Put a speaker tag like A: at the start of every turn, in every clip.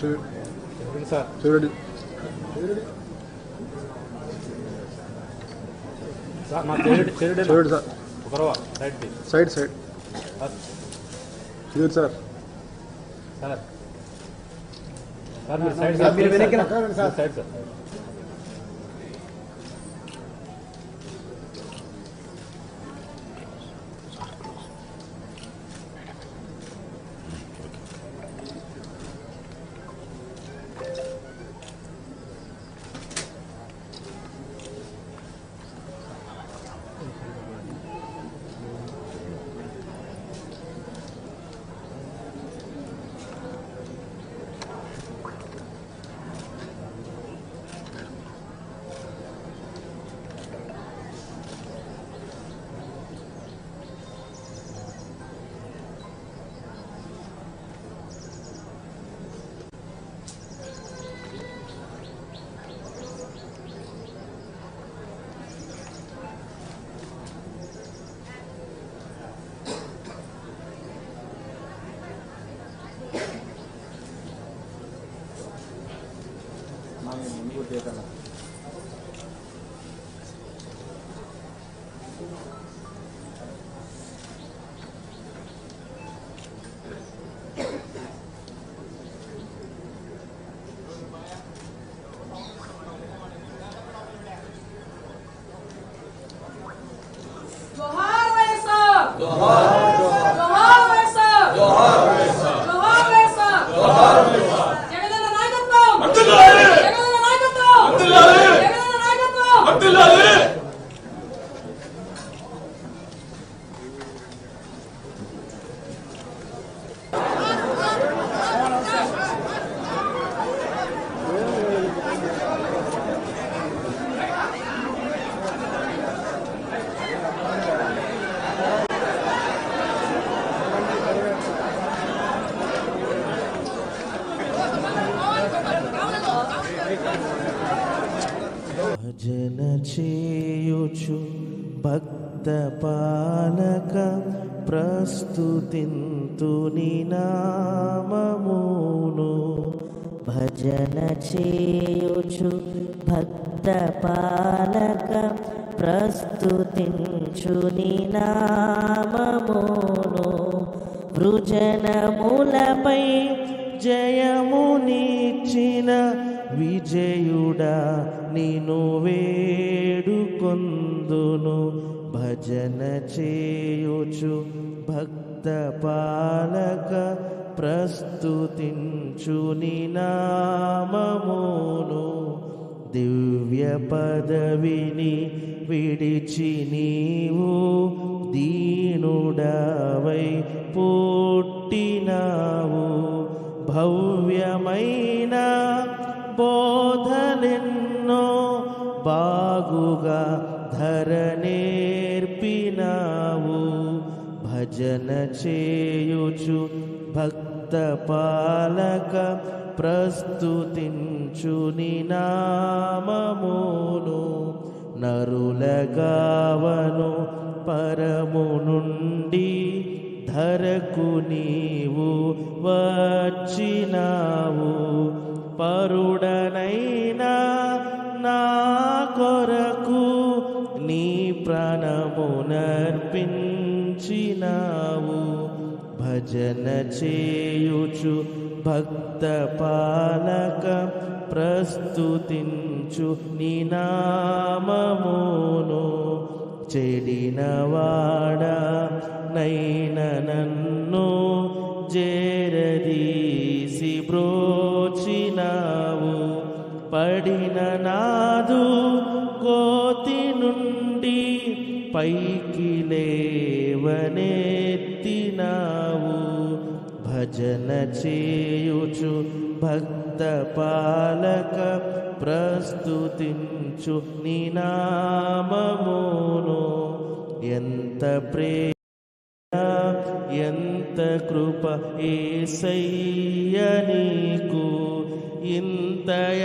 A: చూడండి సార్.
B: చూడండి.
A: Sir side the.
B: Side side.
A: Sir.
B: Sir.
A: Sir. Sir మీరు side sir. మీరు వెనక్కి రండి సార్ సైడ్ సార్.
C: నేను ముందుకు చేయగలను Glória, glória, glória, glória. Vila Lima!
D: భజన చేయుచు భక్త పాలక ప్రస్తుతింతుని నామమును.
E: భజన చేయుచు భక్త పాలక ప్రస్తుతించుని నామమును. వృజనములపై
D: జయమునిచ్చిన విజయుడా నిను వేడుకొందును భజన చేయుచు భక్త పాలక ప్రస్తుతించు నినామమును దివ్య పదవిని విడిచి నీవు దీనుడవై పుట్టినావు. భవ్యమైన బోధలెన్నో బాగుగా ధరనేర్పినావు. భజన చేయుచు భక్త పాలక ప్రస్తుతించు నామమును. నరులగావను పరము నుండి ధరకు నీవు వచ్చినావు. పరుడనైనా నా కొరకు నీ ప్రాణమునర్పించినావు. భజన చేయుచు భక్త పాలక ప్రస్తుతించు నీ నామమును. చెడినవాడ నైన నన్ను జే పడిన నాదు కోతి నుండి పైకి లేవనెత్తినావు. భజన చేయుచు భక్త పాలక ప్రస్తుతించు నినామమును ఎంత ప్రే ఎంత కృప ఏసయ్య నీకు. ఇంతయ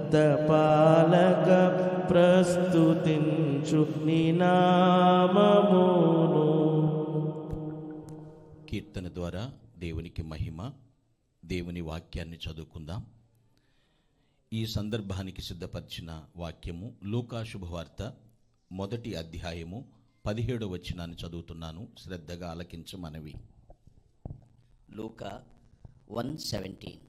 D: పాలక ప్రస్తుతించు నీ నామమును.
F: కీర్తన ద్వారా దేవునికి మహిమ దేవుని వాక్యాన్ని చదువుకుందాం. ఈ సందర్భానికి సిద్ధపరిచిన వాక్యము లూకా శుభవార్త మొదటి అధ్యాయము పదిహేడవ వచనాన్ని చదువుతున్నాను. శ్రద్ధగా ఆలకించమనవి
G: లూక వన్ సెవెంటీన్.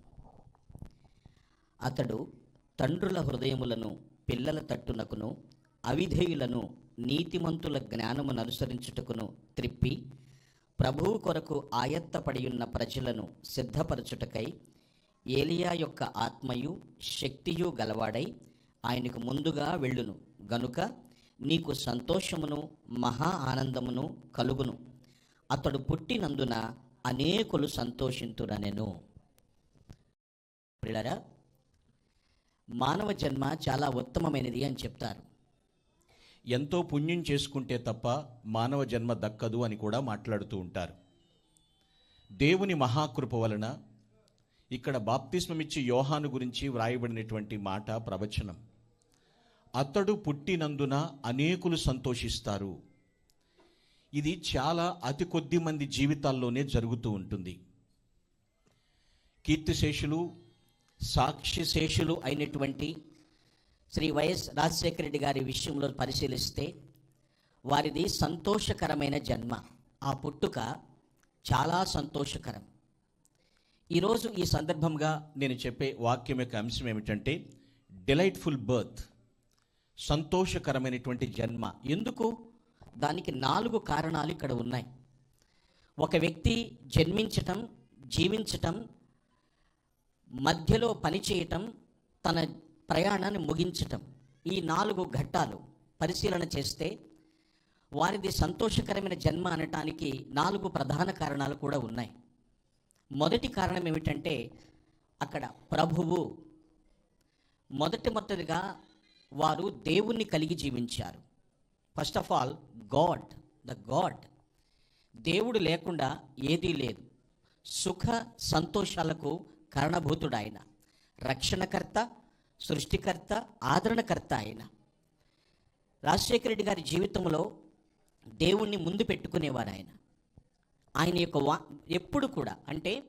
G: అతడు తండ్రుల హృదయములను పిల్లల తట్టునకును అవిధేయులను నీతిమంతుల జ్ఞానమును అనుసరించుటకును త్రిప్పి ప్రభువు కొరకు ఆయత్తపడియున్న ప్రజలను సిద్ధపరచుటకై ఏలియా యొక్క ఆత్మయు శక్తియు గలవాడై ఆయనకు ముందుగా వెళ్ళును. గనుక నీకు సంతోషమును మహా ఆనందమును కలుగును. అతడు పుట్టినందున అనేకులు సంతోషింతురనెను. పిల్లరా మానవ జన్మ చాలా ఉత్తమమైనది అని చెప్తారు.
F: ఎంతో పుణ్యం చేసుకుంటే తప్ప మానవ జన్మ దక్కదు అని కూడా మాట్లాడుతూ ఉంటారు. దేవుని మహాకృప వలన ఇక్కడ బాప్తిస్మమిచ్చి యోహాను గురించి వ్రాయబడినటువంటి మాట ప్రవచనం. అతడు పుట్టినందున అనేకులు సంతోషిస్తారు. ఇది చాలా అతి కొద్ది మంది జీవితాల్లోనే జరుగుతూ ఉంటుంది. కీర్తిశేషులు
G: సాక్షి శేషులు అయినటువంటి శ్రీ వైఎస్ రాజశేఖర రెడ్డి గారి విషయంలో పరిశీలిస్తే వారిది సంతోషకరమైన జన్మ. ఆ పుట్టుక చాలా సంతోషకరం.
F: ఈరోజు ఈ సందర్భంగా నేను చెప్పే వాక్యం యొక్క అంశం ఏమిటంటే డిలైట్ఫుల్ బర్త్. సంతోషకరమైనటువంటి జన్మ.
G: ఎందుకు? దానికి నాలుగు కారణాలు ఇక్కడ ఉన్నాయి. ఒక వ్యక్తి జన్మించటం జీవించటం మధ్యలో పనిచేయటం తన ప్రయాణాన్ని ముగించటం ఈ నాలుగు ఘట్టాలు పరిశీలన చేస్తే వారిది సంతోషకరమైన జన్మ అనటానికి నాలుగు ప్రధాన కారణాలు కూడా ఉన్నాయి. మొదటి కారణం ఏమిటంటే అక్కడ ప్రభువు మొదటి మొదటిగా వారు దేవుణ్ణి కలిగి జీవించారు. First of all God the God దేవుడు లేకుండా ఏదీ లేదు. సుఖ సంతోషాలకు కారణభూతుడు ఆయన. రక్షణకర్త సృష్టికర్త ఆదరణకర్త ఆయన. రాజశేఖర రెడ్డి గారి జీవితంలో దేవుణ్ణి ముందు పెట్టుకునేవారు ఆయన. ఆయన యొక్క వా ఎప్పుడు కూడా అంటే